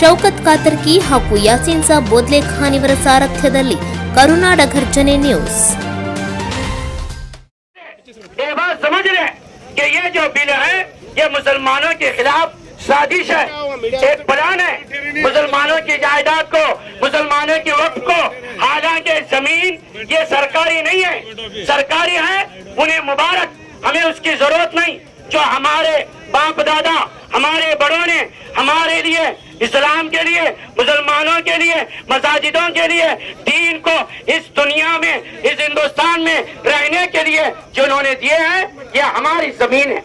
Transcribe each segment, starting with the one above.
ಶೌಕತ್ ಕಾತರ್ಕಿ ಹಾಗೂ ಯಾಸೀನ್ ಸಾಬ್ ಬೋದ್ಲೆ ಖಾನ್ ಇವರ ಸಾರಥ್ಯದಲ್ಲಿ ಕರುನಾಡ ಘರ್ಜನೆ ನ್ಯೂಸ್ ये बात समझ रहे कि ये जो बिल है ये मुसलमानों के खिलाफ साजिश है एक प्लान है मुसलमानों की जायदाद को मुसलमानों के वक्त को हालांकि जमीन ये सरकारी नहीं है सरकारी है उन्हें मुबारक हमें उसकी जरूरत नहीं जो हमारे बाप दादा हमारे बड़ों ने हमारे लिए इस्लाम के लिए मुसलमानों के लिए मसाजिदों के लिए दीन को इस दुनिया में इस हिंदुस्तान में रहने के लिए जिन्होंने दिए हैं ये हमारी जमीन है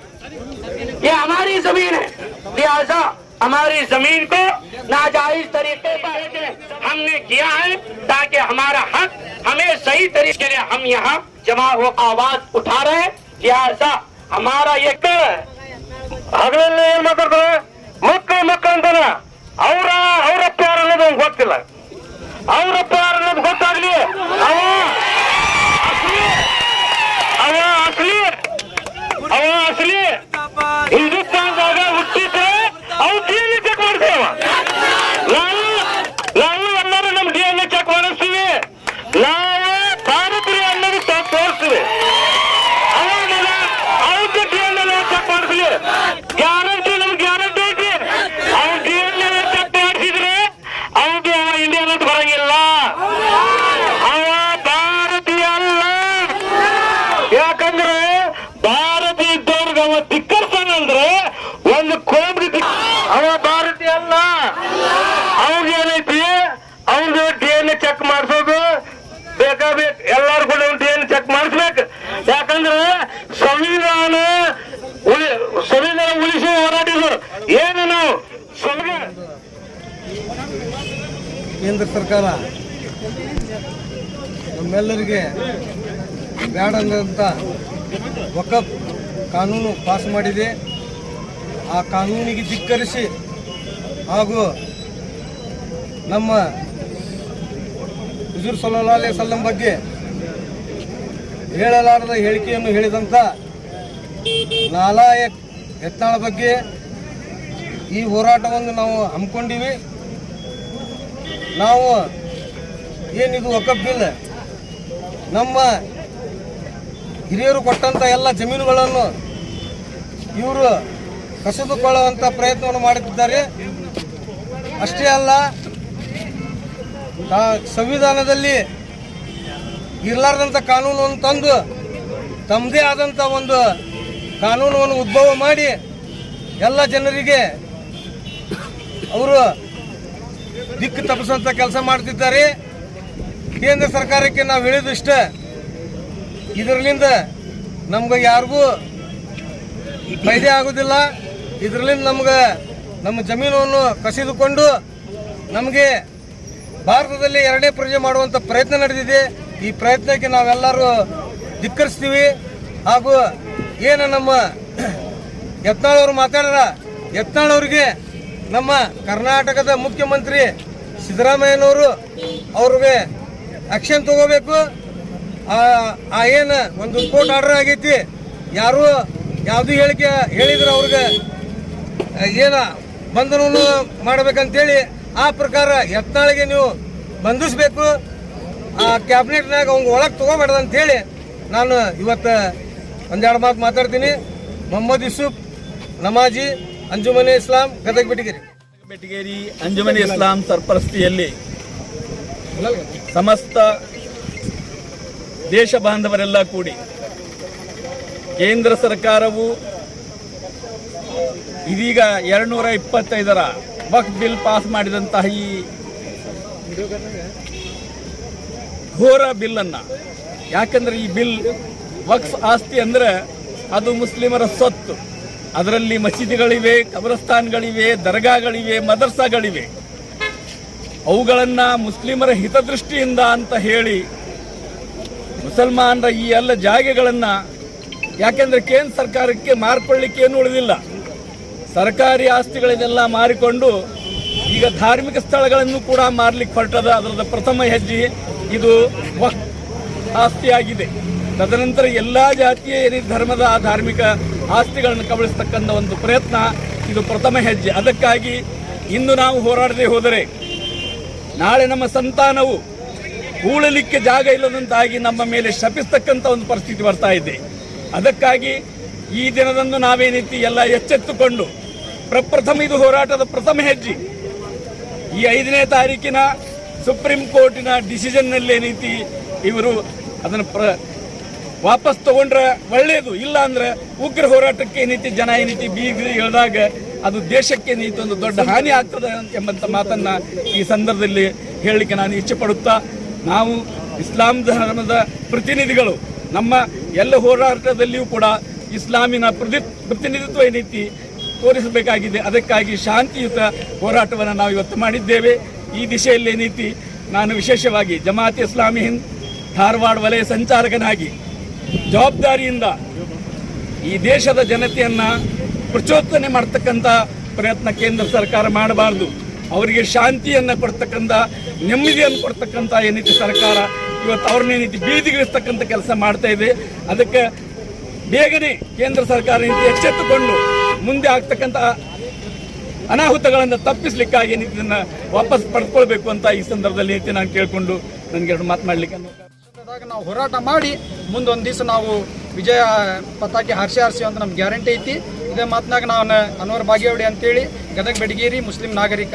ये हमारी जमीन है लिहाजा हमारी जमीन को नाजायज तरीके पर हमने किया है ताकि हमारा हक हमें सही तरीके के लिए हम यहाँ जमा हो आवाज उठा रहे हैं लिहाजा हमारा ये कर ಹಗಲಲ್ಲಿ ಏನ್ ಮಾತಾಡ್ತಾರೆ ಮಕ್ಕಳು ಮಕ್ಕಳು ಅಂತಾನ ಅವರ, ಅವರಪ್ಪ ಯಾರು ಅನ್ನೋದು ಅವ್ನಿಗೆ ಗೊತ್ತಿಲ್ಲ. ಅವರಪ್ಪ ಯಾರು ಅನ್ನೋದು ಗೊತ್ತಾಗ್ಲಿ. ಅವ ಅವ ಅಸಲಿ ಅವ ಅಸಲಿ ಹಿಂದೂಸ್ತಾನದಾಗ ಹುಟ್ಟಿದ್ರೆ ಅವ್ ಡಿ ಎನ್ ಚೆಕ್ ಮಾಡ್ತೇವ ನಾವು ನಾವು ಎಲ್ಲರೂ ನಮ್ ಡಿ ಎನ್ ಚೆಕ್ ಮಾಡಿಸ್ತೀವಿ ನಾವು ಭಾರತೀಯ ಅನ್ನೋದು ತೋ- ತೋರಿಸ್ತೀವಿ ಅವಾಗ ಅವ್ರಿಗೆ ಡಿ ಎನ್ ಚೆಕ್ ಮಾಡಿಸ್ಲಿ ಗ್ಯಾರಂಟಿ ನಮ್ಗೆ ಗ್ಯಾರಂಟಿ ಐತಿ ಅವ್ರು ಡಿ ಎನ್ ಚೆಕ್ ಮಾಡಿಸಿದ್ರೆ ಅವ್ರಿಗೆ ಅವ ಇಂಡಿಯನ್ ಅಂತ ಬರಂಗಿಲ್ಲ ಅವ ಭಾರತೀಯ ಅಲ್ಲ ಯಾಕಂದ್ರೆ ಭಾರತೀಯ ಇದ್ದವ್ರಿಗೆ ಅಂದ್ರೆ ಒಂದು ಕೋಮ್ಗೆ ಅವ ಭಾರತೀಯ ಅಲ್ಲ. ಅವ್ರಿಗೆ ಏನೈತಿ? ಅವ್ರಿಗೆ ಡಿ ಎನ್ ಚೆಕ್ ಮಾಡಿಸೋದು ಬೇಕಾಬೇಕು ಎಲ್ಲಾರು ಕೂಡ ಡಿ ಎನ್ ಚೆಕ್ ಮಾಡಿಸ್ಬೇಕು. ಯಾಕಂದ್ರೆ ಸಂವಿಧಾನ ಸಂವಿಧಾನ ಉಳಿಸಿ ಹೋರಾಡಿದ್ರು. ಏನು ನಾವು? ಕೇಂದ್ರ ಸರ್ಕಾರ. ನಮ್ಮೆಲ್ಲರಿಗೆ ಬ್ಯಾಡಂದಂಥ ವಕಫ್ ಕಾನೂನು ಪಾಸ್ ಮಾಡಿದೆ. ಆ ಕಾನೂನಿಗೆ ಧಿಕ್ಕರಿಸಿ ಹಾಗೂ ನಮ್ಮ ಹುಜೂರ್ ಸಲ್ಲಾ ಅಲೈ ಸಲ್ಲಂ ಬಗ್ಗೆ ಹೇಳಲಾರದ ಹೇಳಿಕೆಯನ್ನು ಹೇಳಿದಂಥ ನಾಲಾಯಕ್ ಯತ್ನಾಳ ಬಗ್ಗೆ ಈ ಹೋರಾಟವನ್ನು ನಾವು ಹಮ್ಮಿಕೊಂಡಿವಿ. ನಾವು ಏನಿದು ಒಕ್ಕಬ್ಬಿಲ್ಲ. ನಮ್ಮ ಹಿರಿಯರು ಕೊಟ್ಟಂಥ ಎಲ್ಲ ಜಮೀನುಗಳನ್ನು ಇವರು ಕಸಿದುಕೊಳ್ಳುವಂಥ ಪ್ರಯತ್ನವನ್ನು ಮಾಡುತ್ತಿದ್ದಾರೆ ಅಷ್ಟೇ ಅಲ್ಲ ಸಂವಿಧಾನದಲ್ಲಿ ಇರಲಾರ್ದಂಥ ಕಾನೂನನ್ನು ತಂದು ತಮ್ಮದೇ ಆದಂಥ ಒಂದು ಕಾನೂನನ್ನು ಉದ್ಭವ ಮಾಡಿ ಎಲ್ಲ ಜನರಿಗೆ ಅವರು ದಿಕ್ಕು ತಪ್ಪಿಸುವಂಥ ಕೆಲಸ ಮಾಡ್ತಿದ್ದಾರೆ. ಕೇಂದ್ರ ಸರ್ಕಾರಕ್ಕೆ ನಾವು ಹೇಳಿದಿಷ್ಟ ಇದರಲ್ಲಿಂದ ನಮ್ಗೆ ಯಾರಿಗೂ ಫೈದೆ ಆಗೋದಿಲ್ಲ. ಇದರಲ್ಲಿಂದ ನಮ್ಗೆ ನಮ್ಮ ಜಮೀನನ್ನು ಕಸಿದುಕೊಂಡು ನಮಗೆ ಭಾರತದಲ್ಲಿ ಎರಡನೇ ಪ್ರಜೆ ಮಾಡುವಂಥ ಪ್ರಯತ್ನ ನಡೆದಿದೆ. ಈ ಪ್ರಯತ್ನಕ್ಕೆ ನಾವೆಲ್ಲರೂ ಧಿಕ್ಕರಿಸ್ತೀವಿ. ಹಾಗೂ ಏನು ನಮ್ಮ ಯತ್ನಾಳವರು ಮಾತಾಡಿದ ಯತ್ನಾಳ್ ಅವರಿಗೆ ನಮ್ಮ ಕರ್ನಾಟಕದ ಮುಖ್ಯಮಂತ್ರಿ ಸಿದ್ದರಾಮಯ್ಯನವರು ಅವ್ರಿಗೆ ಆಕ್ಷನ್ ತಗೋಬೇಕು. ಆ ಏನು ಒಂದು ಕೋರ್ಟ್ ಆರ್ಡರ್ ಆಗೈತಿ. ಯಾರು ಯಾವುದು ಹೇಳಿಕೆ ಹೇಳಿದ್ರೆ ಅವ್ರಿಗೆ ಏನ ಬಂಧನವನ್ನು ಮಾಡ್ಬೇಕಂತೇಳಿ ಆ ಪ್ರಕಾರ ಯತ್ನಾಳಿಗೆ ನೀವು ಬಂಧಿಸಬೇಕು. ಆ ಕ್ಯಾಬಿನೆಟ್ನಾಗ ಅವ್ಗೆ ಒಳಗೆ ಅಂತ ಅಂತೇಳಿ ನಾನು ಇವತ್ತು ಒಂದೆರಡು ಮಾತು ಮಾತಾಡ್ತೀನಿ. ಮೊಹಮ್ಮದ್ ಯೂಸುಫ್, ನಮಾಜಿ, ಅಂಜುಮನಿ ಇಸ್ಲಾಂ, ಗದಗ ಬೆಟಗೇರಿ ಬೆಟಗೇರಿ ಅಂಜುಮನಿ ಇಸ್ಲಾಂ ಸರ್ಪರಸ್ತಿಯಲ್ಲಿ ಸಮಸ್ತ ದೇಶ ಬಾಂಧವರೆಲ್ಲ ಕೂಡಿ ಕೇಂದ್ರ ಸರ್ಕಾರವು ಇದೀಗ ಎರಡ್ನೂರ ಇಪ್ಪತ್ತೈದರ ವಕ್ ಬಿಲ್ ಪಾಸ್ ಮಾಡಿದಂತಹ ಈ ಘೋರ ಬಿಲ್ಲನ್ನು. ಯಾಕಂದ್ರೆ ಈ ಬಿಲ್ ವಕ್ಫ್ ಆಸ್ತಿ ಅಂದ್ರೆ ಅದು ಮುಸ್ಲಿಮರ ಸ್ವತ್ತು ಅದರಲ್ಲಿ ಮಸೀದಿಗಳಿವೆ, ಕಬ್ರಸ್ತಾನ್ಗಳಿವೆ, ದರ್ಗಾಗಳಿವೆ, ಮದರ್ಸಾಗಳಿವೆ. ಅವುಗಳನ್ನು ಮುಸ್ಲಿಮರ ಹಿತದೃಷ್ಟಿಯಿಂದ ಅಂತ ಹೇಳಿ ಮುಸಲ್ಮಾನರ ಈ ಎಲ್ಲ ಜಾಗೆಗಳನ್ನು ಯಾಕೆಂದ್ರೆ ಕೇಂದ್ರ ಸರ್ಕಾರಕ್ಕೆ ಮಾರ್ಕೊಳ್ಳಿಕ್ಕೆ ಏನು ಉಳಿದಿಲ್ಲ. ಸರ್ಕಾರಿ ಆಸ್ತಿಗಳನ್ನೆಲ್ಲ ಮಾರಿಕೊಂಡು ಈಗ ಧಾರ್ಮಿಕ ಸ್ಥಳಗಳನ್ನು ಕೂಡ ಮಾರ್ಲಿಕ್ಕೆ ಹೊರಟದ ಅದರದ ಪ್ರಥಮ ಹೆಜ್ಜೆ ಇದು ಆಸ್ತಿಯಾಗಿದೆ. ತದನಂತರ ಎಲ್ಲ ಜಾತಿಯ ಧರ್ಮದ ಧಾರ್ಮಿಕ ಆಸ್ತಿಗಳನ್ನು ಕಬಳಿಸ್ತಕ್ಕಂಥ ಒಂದು ಪ್ರಯತ್ನ ಇದು ಪ್ರಥಮ ಹೆಜ್ಜೆ. ಅದಕ್ಕಾಗಿ ಇಂದು ನಾವು ಹೋರಾಡದೆ ಹೋದರೆ ನಾಳೆ ನಮ್ಮ ಸಂತಾನವು ಹೂಳಲಿಕ್ಕೆ ಜಾಗ ಇಲ್ಲದಂತಾಗಿ ನಮ್ಮ ಮೇಲೆ ಶಪಿಸ್ತಕ್ಕಂಥ ಒಂದು ಪರಿಸ್ಥಿತಿ ಬರ್ತಾ ಇದೆ. ಅದಕ್ಕಾಗಿ ಈ ದಿನದಂದು ನಾವೇನೈತಿ ಎಲ್ಲ ಎಚ್ಚೆತ್ತುಕೊಂಡು ಪ್ರಪ್ರಥಮ ಇದು ಹೋರಾಟದ ಪ್ರಥಮ ಹೆಜ್ಜೆ. ಈ ಐದನೇ ತಾರೀಕಿನ ಸುಪ್ರೀಂ ಕೋರ್ಟಿನ ಡಿಸಿಷನ್ನಲ್ಲಿ ಏನೈತಿ ಇವರು ಅದನ್ನು ಪ್ರ ವಾಪಸ್ ತಗೊಂಡ್ರೆ ಒಳ್ಳೆಯದು ಇಲ್ಲ ಅಂದ್ರೆ ಉಗ್ರ ಹೋರಾಟಕ್ಕೆ ಏನೈತಿ ಜನ ಏನೈತಿ ಬೀಗ್ರಿ ಹೇಳಿದಾಗ ಅದು ದೇಶಕ್ಕೆ ಏನೈತಿ ಒಂದು ದೊಡ್ಡ ಹಾನಿ ಆಗ್ತದೆ ಎಂಬಂತ ಮಾತನ್ನ ಈ ಸಂದರ್ಭದಲ್ಲಿ ಹೇಳಲಿಕ್ಕೆ ನಾನು ಇಚ್ಛೆ ಪಡುತ್ತಾ ನಾವು ಇಸ್ಲಾಂ ಧರ್ಮದ ಪ್ರತಿನಿಧಿಗಳು. ನಮ್ಮ ಎಲ್ಲ ಹೋರಾಟದಲ್ಲಿಯೂ ಕೂಡ ಇಸ್ಲಾಮಿನ ಪ್ರತಿ, ಪ್ರತಿನಿಧಿತ್ವ ಏನೈತಿ ತೋರಿಸಬೇಕಾಗಿದೆ. ಅದಕ್ಕಾಗಿ ಶಾಂತಿಯುತ ಹೋರಾಟವನ್ನು ನಾವು ಇವತ್ತು ಮಾಡಿದ್ದೇವೆ. ಈ ದಿಶೆಯಲ್ಲಿ ಏನೈತಿ ನಾನು ವಿಶೇಷವಾಗಿ ಜಮಾತ್ ಇಸ್ಲಾಮಿ ಹಿಂದ್ ಧಾರವಾಡ ವಲಯ ಸಂಚಾಲಕನಾಗಿ ಜವಾಬ್ದಾರಿಯಿಂದ ಈ ದೇಶದ ಜನತೆಯನ್ನು ಪ್ರಚೋದನೆ ಮಾಡ್ತಕ್ಕಂಥ ಪ್ರಯತ್ನ ಕೇಂದ್ರ ಸರ್ಕಾರ ಮಾಡಬಾರ್ದು. ಅವರಿಗೆ ಶಾಂತಿಯನ್ನು ಕೊಡ್ತಕ್ಕಂಥ, ನೆಮ್ಮದಿಯನ್ನು ಕೊಡ್ತಕ್ಕಂಥ ಏನೈತಿ ಸರ್ಕಾರ. ಇವತ್ತು ಅವ್ರನ್ನೇನೈತಿ ಬೀದಿಗಿಳಿಸ್ತಕ್ಕಂಥ ಕೆಲಸ ಮಾಡ್ತಾ ಇದೆ. ಅದಕ್ಕೆ ಬೇಗನೆ ಕೇಂದ್ರ ಸರ್ಕಾರ ಎಚ್ಚೆತ್ತುಕೊಂಡು ಮುಂದೆ ಆಗ್ತಕ್ಕಂಥ ಅನಾಹುತಗಳನ್ನು ತಪ್ಪಿಸ್ಲಿಕ್ಕಾಗಿ ಏನೈತಿ ಇದನ್ನ ವಾಪಸ್ ಪಡ್ಕೊಳ್ಬೇಕು ಅಂತ ಈ ಸಂದರ್ಭದಲ್ಲಿ ಏನೈತಿ ನಾನು ಕೇಳಿಕೊಂಡು ನನಗೆ ಎರಡು ಮಾತನಾಡ್ಲಿಕ್ಕೆ ಮಾಡಲಿಕ್ಕೆ ನಾವು ಹೋರಾಟ ಮಾಡಿ ಮುಂದೊಂದು ದಿವಸ ನಾವು ವಿಜಯ ಪತಾಕೆ ಹರ್ಷ ಹರಿಸಿ ಅಂತ ನಮ್ಗೆ ಗ್ಯಾರಂಟಿ ಐತಿ. ಇದೇ ಮಾತನಾಗ ನಾನು ಅನ್ವರ್ ಬಾಗೇವಾಡಿ ಅಂತೇಳಿ ಗದಗ ಬೆಡಗೇರಿ ಮುಸ್ಲಿಂ ನಾಗರಿಕ.